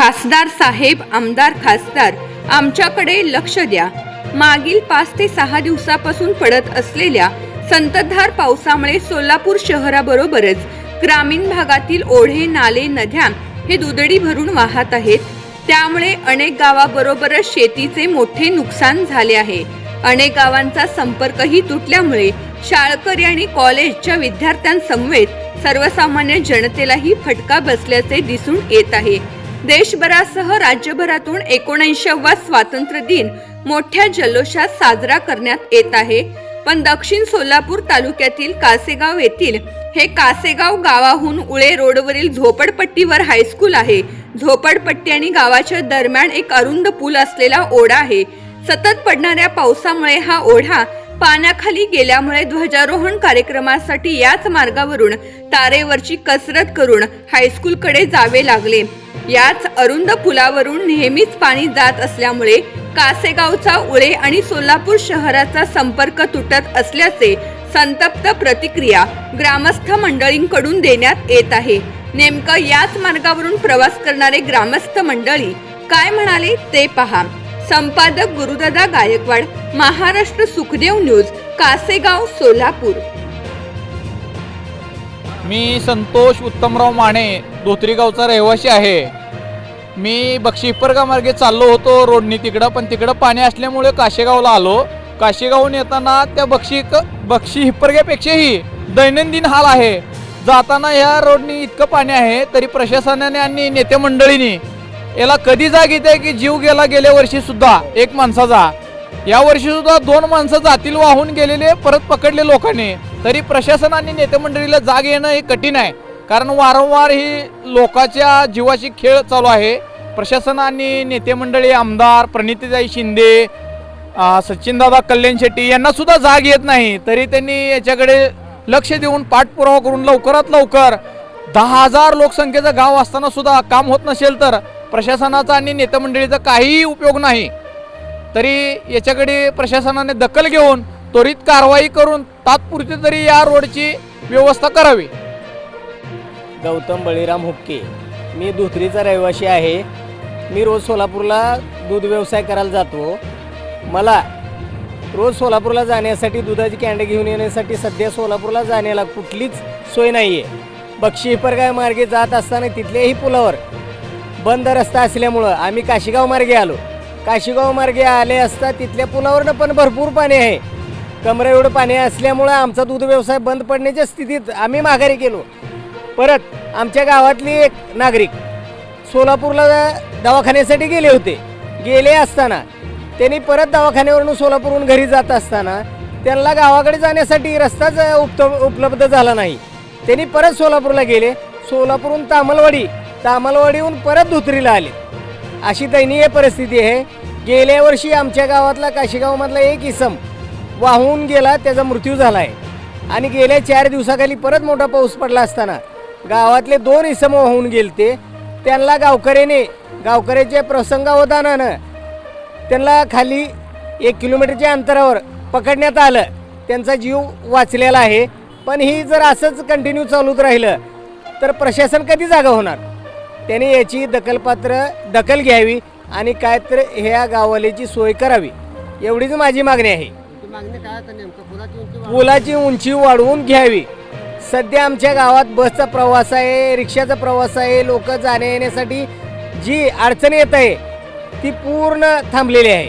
खासदार साहेब आमदार खासदार आमच्याकडे लक्ष द्या. मागील पाच ते सहा दिवसापासून पडत असलेल्या संततधार पावसामुळे सोलापूर शहराबरोबरच ग्रामीण भागातील ओढे नाले नद्या हे दुधडी भरून वाहत आहेत. त्यामुळे अनेक गावाबरोबरच शेतीचे मोठे नुकसान झाले आहे. अनेक गावांचा संपर्कही तुटल्यामुळे शाळकरी आणि कॉलेजच्या विद्यार्थ्यांसमवेत सर्वसामान्य जनतेलाही फटका बसल्याचे दिसून येत आहे. देशभरासह राज्यभरातून एकोणऐंशीवा स्वातंत्र्य दिन मोठ्या जल्लोषात साजरा करण्यात येत आहे. पण दक्षिण सोलापूर तालुक्यातील कासेगाव येथील हे कासेगाव गावाहून उळे रोडवरील झोपडपट्टीवर हायस्कूल आहे. झोपडपट्टी आणि गावाच्या दरम्यान एक अरुंद पूल असलेला ओढा आहे. सतत पडणाऱ्या पावसामुळे हा ओढा पाण्याखाली गेल्यामुळे ध्वजारोहण कार्यक्रमासाठी याच मार्गावरून तारेवरची कसरत करून हायस्कूलकडे जावे लागले. याच अरुंद पुलावरून नेहमीच पाणी जात असल्यामुळे कासेगावचा उळे आणि सोलापूर शहराचा संपर्क तुटत असल्याचे संतप्त प्रतिक्रिया ग्रामस्थ मंडळींकडून देण्यात येत आहे. नेमकं याच मार्गावरून प्रवास करणारे ग्रामस्थ मंडळी काय म्हणाले ते पहा. संपादक गुरुदादा गायकवाड महाराष्ट्र सुखदेव न्यूज कासेगाव सोलापूर. मी संतोष उत्तमराव माने धोत्रीगावचा रहिवासी आहे. मी बक्षिपरगा मार्गे चाललो होतो रोडनी तिकडं पण तिकडं पाणी असल्यामुळे काशेगावला आलो. काशेगावहून येताना त्या बक्षी बक्षी हिप्परग्यापेक्षाही दैनंदिन हाल आहे. जाताना ह्या रोडनी इतकं पाणी आहे तरी प्रशासनाने आणि नेते मंडळींनी याला कधी जाग येते की जीव गेला गेल्या वर्षी सुद्धा एक माणसाचा. या वर्षी सुद्धा दोन माणसं जातील वाहून गेलेले परत पकडले लोकांनी. तरी प्रशासन आणि नेते मंडळीला जाग येणं हे कठीण आहे. कारण वारंवार ही लोकांच्या जीवाची खेळ चालू आहे. प्रशासन आणि नेते मंडळी आमदार प्रणितीताई शिंदे सचिनदादा कल्याण शेट्टी यांना सुद्धा जाग येत नाही. तरी त्यांनी याच्याकडे लक्ष देऊन पाठपुरावा करून लवकरात लवकर दहा हजार लोकसंख्येचं गाव असताना सुद्धा काम होत नसेल तर प्रशासनाचा आणि नेतेमंडळीचा काहीही उपयोग नाही. तरी याच्याकडे प्रशासनाने दखल घेऊन त्वरित कारवाई करून तात्पुरती तरी या रोडची व्यवस्था करावी. गौतम बळीराम हुक्के मी धुत्रीचा रहिवासी आहे. मी रोज सोलापूरला दूध व्यवसाय करायला जातो. मला रोज सोलापूरला जाण्यासाठी दुधाची कॅन्ड घेऊन येण्यासाठी सध्या सोलापूरला जाण्याला कुठलीच सोय नाही आहे बक्षी हिपरगाव मार्गे जात असताना तिथल्याही पुलावर बंद रस्ता असल्यामुळं आम्ही काशीगाव मार्गे आलो. काशीगाव मार्गे आले असता तिथल्या पुलावरनं पण भरपूर पाणी आहे. कमरा एवढं पाणी असल्यामुळं आमचा दूध व्यवसाय बंद पडण्याच्या स्थितीत आम्ही माघारी गेलो. परत आमच्या गावातली एक नागरिक सोलापूरला दवाखान्यासाठी गेले होते. गेले असताना त्यांनी परत दवाखान्यावरून सोलापूरहून घरी जात असताना त्यांना गावाकडे जाण्यासाठी रस्ताच उप उपलब्ध झाला नाही. त्यांनी परत सोलापूरला गेले. सोलापूरहून तामलवाडी तामलवाडीहून परत धुत्रीला आले. अशी दयनीय परिस्थिती आहे. गेल्या वर्षी आमच्या गावातला काशीगावमधला एक इसम वाहून गेला त्याचा मृत्यू झाला आहे आणि गेल्या चार दिवसाखाली परत मोठा पाऊस पडला असताना गावातले दोन इसम वाहून गेलते. त्यांना गावकऱ्याने गावकऱ्याच्या प्रसंगावधानानं त्यांना खाली एक किलोमीटरच्या अंतरावर पकडण्यात आलं. त्यांचा जीव वाचलेला आहे. पण ही जर असंच कंटिन्यू चालूच राहिलं तर प्रशासन कधी जागा होणार? त्याने याची दखलपात्र दखल घ्यावी आणि काय तर ह्या गावालेची सोय करावी. एवढीच माझी मागणी आहे. पुलाची उंची वाढवून घ्यावी. सध्या आमच्या गावात बसचा प्रवास आहे रिक्षाचा प्रवास आहे लोक जाण्या येण्यासाठी जी अडचण येत आहे ती पूर्ण थांबलेली आहे.